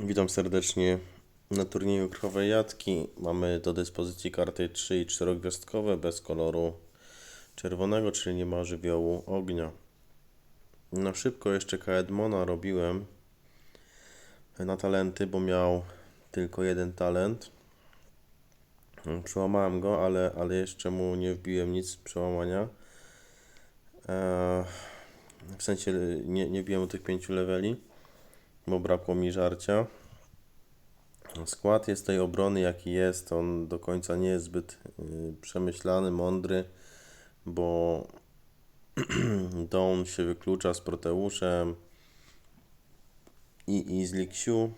Witam serdecznie na turnieju Krwawej Jatki. Mamy do dyspozycji karty 3 i 4 gwiazdkowe bez koloru czerwonego, czyli nie ma żywiołu ognia. Na szybko jeszcze Kaedmona robiłem na talenty, bo miał tylko jeden talent. Przełamałem go, ale, ale jeszcze mu nie wbiłem nic z przełamania. Eee, w sensie nie, nie wbiłem mu tych pięciu leveli, bo brakło mi żarcia. Skład jest tej obrony jaki jest, on do końca nie jest zbyt y, przemyślany, mądry, bo Dawn się wyklucza z Proteuszem i, i z Lixiu.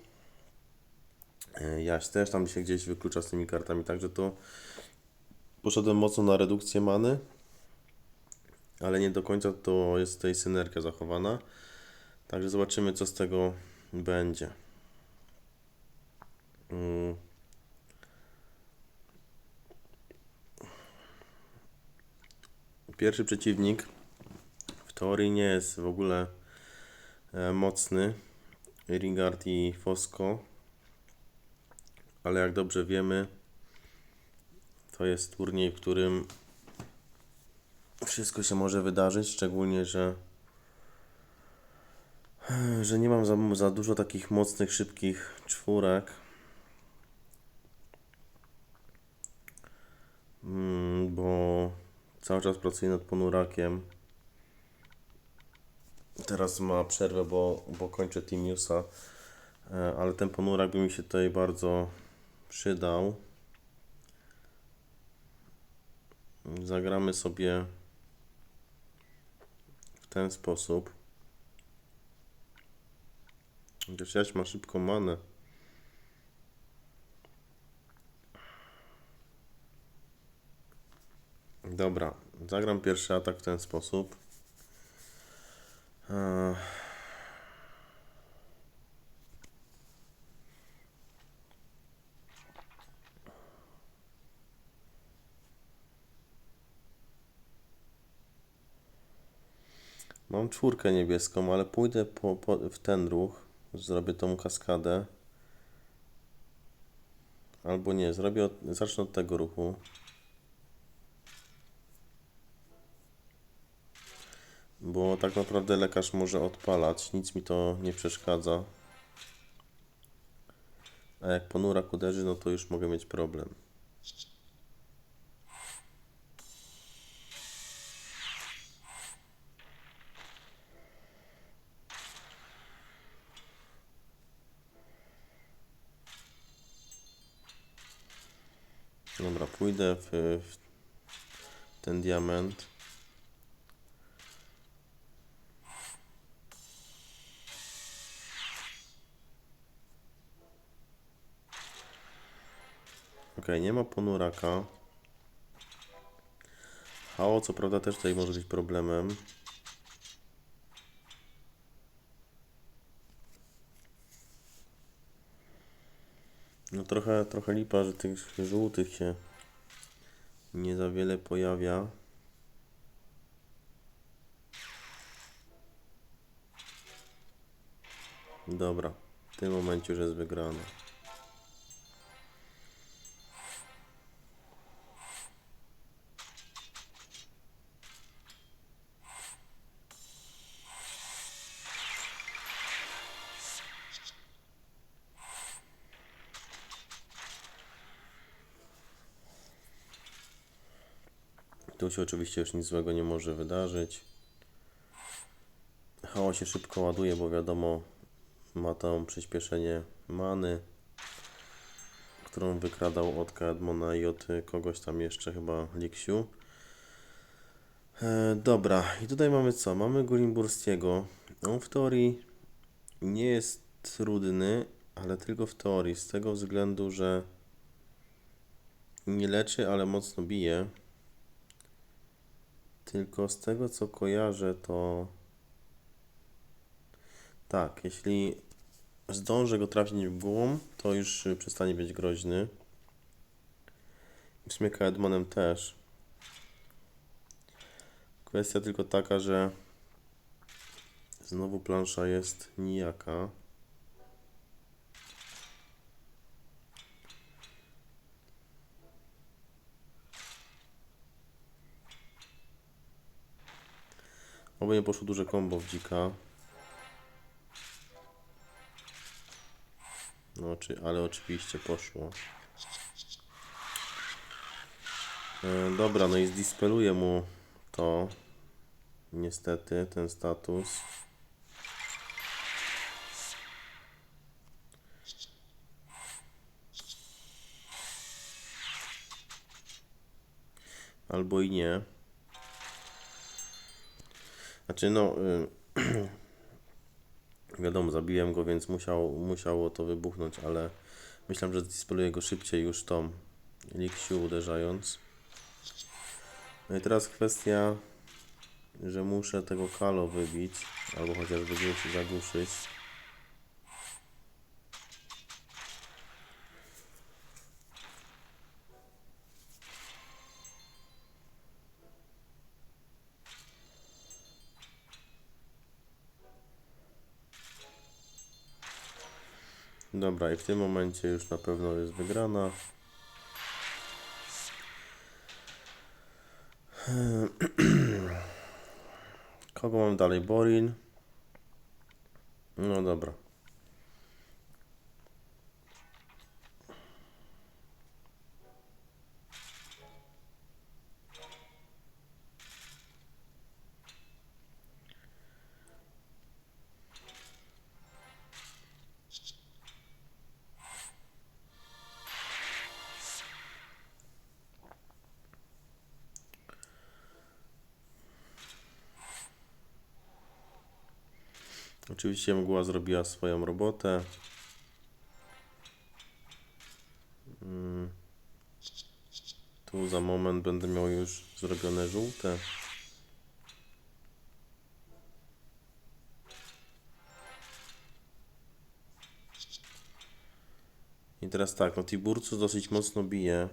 Y, Jaś też tam się gdzieś wyklucza z tymi kartami, także to poszedłem mocno na redukcję many, ale nie do końca to jest tutaj synergia zachowana. Także zobaczymy co z tego będzie. Mm. Pierwszy przeciwnik w teorii nie jest w ogóle e, mocny. Rigard i Fosco. Ale jak dobrze wiemy, to jest turniej, w którym wszystko się może wydarzyć, szczególnie, że że nie mam za, za dużo takich mocnych, szybkich czwórek. Mm, bo cały czas pracuję nad ponurakiem. Teraz ma przerwę, bo, bo kończę Timiusa, E, ale ten ponurak by mi się tutaj bardzo przydał. Zagramy sobie w ten sposób. Chociaż Jaś ma szybką manę. Dobra, zagram pierwszy atak w ten sposób. Mam czwórkę niebieską, ale pójdę po, po, w ten ruch. Zrobię tą kaskadę. Albo nie, zrobię od, zacznę od tego ruchu. Bo tak naprawdę lekarz może odpalać, nic mi to nie przeszkadza. A jak ponurak uderzy, no to już mogę mieć problem. Pójdę w, w ten diament. Ok, nie ma ponuraka. Hao, co prawda, też tutaj może być problemem. No trochę, trochę lipa, że tych żółtych się nie za wiele pojawia. Dobra, w tym momencie już jest wygrana. Tu się oczywiście już nic złego nie może wydarzyć. Hao się szybko ładuje, bo wiadomo, ma tam przyspieszenie many, którą wykradał od Kadmona i od kogoś tam jeszcze, chyba Liksiu. E, dobra, i tutaj mamy co? Mamy Gulimburstiego. On w teorii nie jest trudny, ale tylko w teorii, z tego względu, że nie leczy, ale mocno bije. Tylko z tego co kojarzę, to tak, jeśli zdążę go trafić w głową, to już przestanie być groźny. W sumie Kaedmonem też. Kwestia tylko taka, że znowu plansza jest nijaka. Oby nie poszło duże kombo w dzika. No, czy, ale oczywiście poszło. E, dobra, no i zdispeluję mu to. Niestety, ten status. Albo i nie. Znaczy, no. Y Wiadomo, zabiłem go, więc musiał, musiało to wybuchnąć, ale myślałem, że zdispeluję go szybciej już tą Liksiu uderzając. No i teraz kwestia, że muszę tego kalo wybić, albo chociaż wygłuszy, zagłuszyć. Dobra, i w tym momencie już na pewno jest wygrana. Kogo mam dalej? Borin. No dobra. Oczywiście mgła zrobiła swoją robotę. Mm. Tu za moment będę miał już zrobione żółte. I teraz tak, no Tiburcus dosyć mocno bije.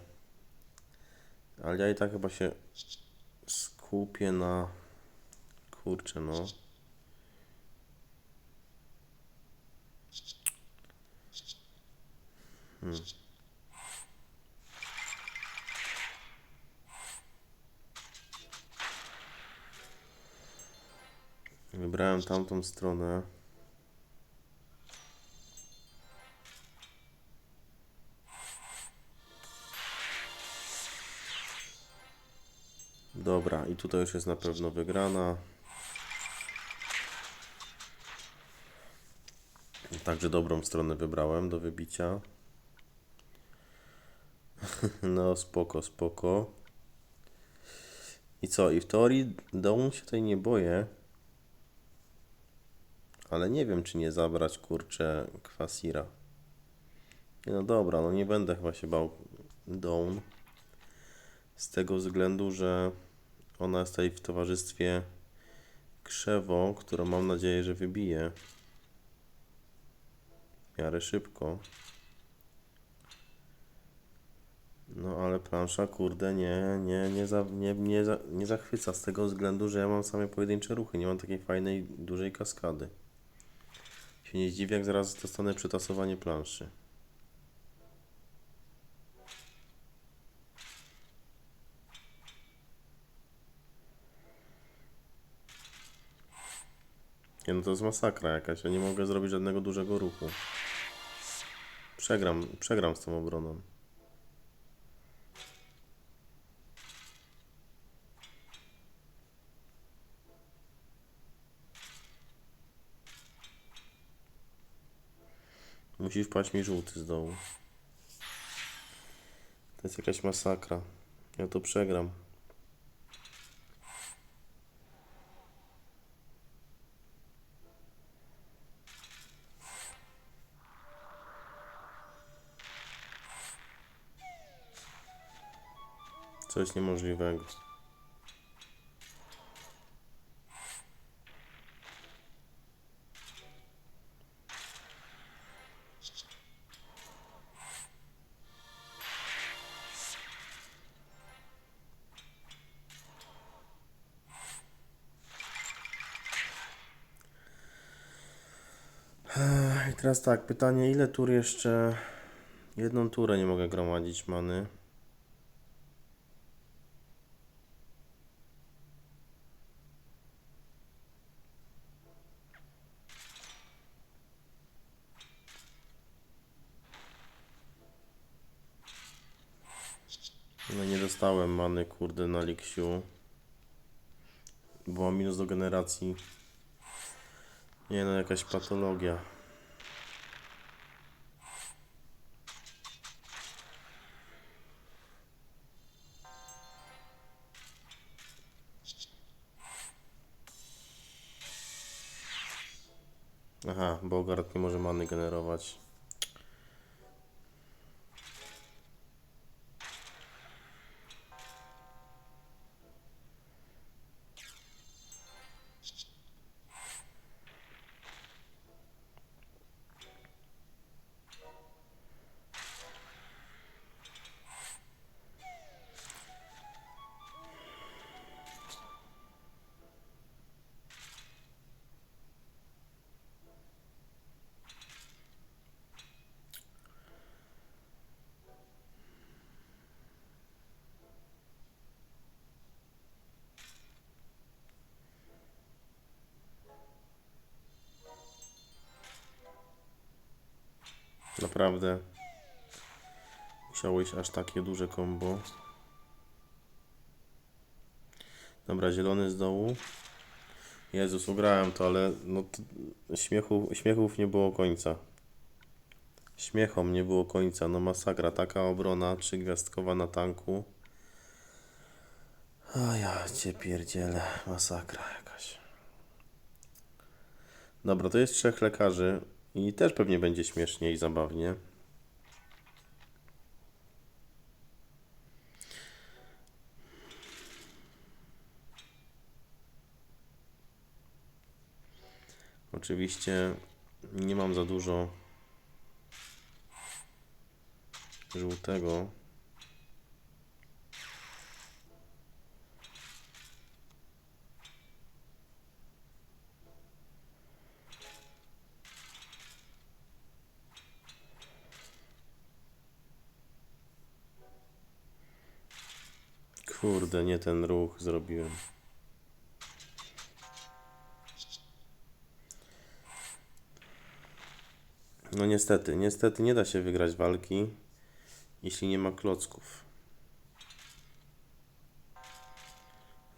Ale ja i tak chyba się skupię na... Kurczę no. Hmm. Wybrałem tamtą stronę. Dobra, i tutaj już jest na pewno wygrana. Także dobrą stronę wybrałem do wybicia. No spoko, spoko. I co? I w teorii domu się tutaj nie boję. Ale nie wiem, czy nie zabrać, kurczę, kwasira. No dobra, no nie będę chyba się bał Dawn. Z tego względu, że ona jest tutaj w towarzystwie krzewo, którą mam nadzieję, że wybije. W miarę szybko. No ale plansza, kurde, nie, nie, nie, za, nie, nie, za, nie zachwyca z tego względu, że ja mam same pojedyncze ruchy, nie mam takiej fajnej, dużej kaskady. Się nie zdziwię, jak zaraz dostanę przetasowanie planszy. Nie no to jest masakra jakaś, ja nie mogę zrobić żadnego dużego ruchu. Przegram, przegram z tą obroną. Musi wpaść mi żółty z dołu. To jest jakaś masakra. Ja to przegram. Coś niemożliwego. Teraz tak, pytanie, ile tur jeszcze... Jedną turę nie mogę gromadzić many. No nie dostałem many, kurde, na Liksiu. Była minus do generacji. Nie no, jakaś patologia. Aha, Bogart nie może many generować. Naprawdę. Musiałeś aż takie duże kombo. Dobra, zielony z dołu. Jezus, ugrałem to, ale no śmiechu, śmiechów nie było końca. Śmiechom nie było końca, no masakra, taka obrona trzygwiazdkowa na tanku. A ja cię pierdzielę, masakra jakaś. Dobra, to jest trzech lekarzy i też pewnie będzie śmiesznie i zabawnie. Oczywiście nie mam za dużo żółtego. Kurde, nie ten ruch zrobiłem. No niestety, niestety nie da się wygrać walki, jeśli nie ma klocków.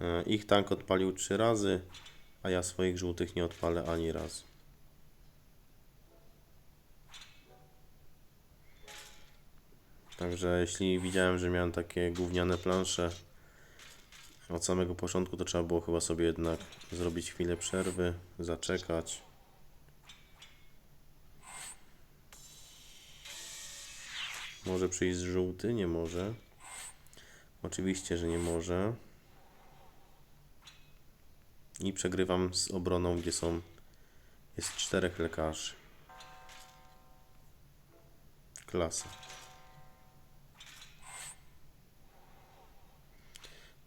E, Ich tank odpalił trzy razy, a ja swoich żółtych nie odpalę ani razu. Także jeśli widziałem, że miałem takie gówniane plansze od samego początku, to trzeba było chyba sobie jednak zrobić chwilę przerwy, zaczekać. Może przyjść żółty? Nie może. Oczywiście, że nie może. I przegrywam z obroną, gdzie są jest czterech lekarzy. Klasa.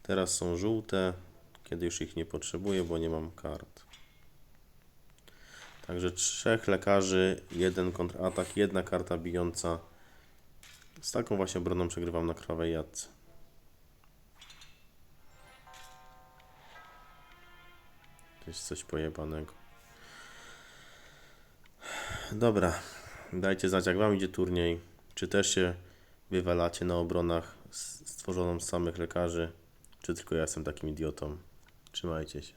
Teraz są żółte, kiedy już ich nie potrzebuję, bo nie mam kart. Także trzech lekarzy, jeden kontratak, jedna karta bijąca. Z taką właśnie obroną przegrywam na krwawej jadce. To jest coś pojebanego. Dobra, dajcie znać jak wam idzie turniej. Czy też się wywalacie na obronach stworzoną z samych lekarzy, czy tylko ja jestem takim idiotą. Trzymajcie się.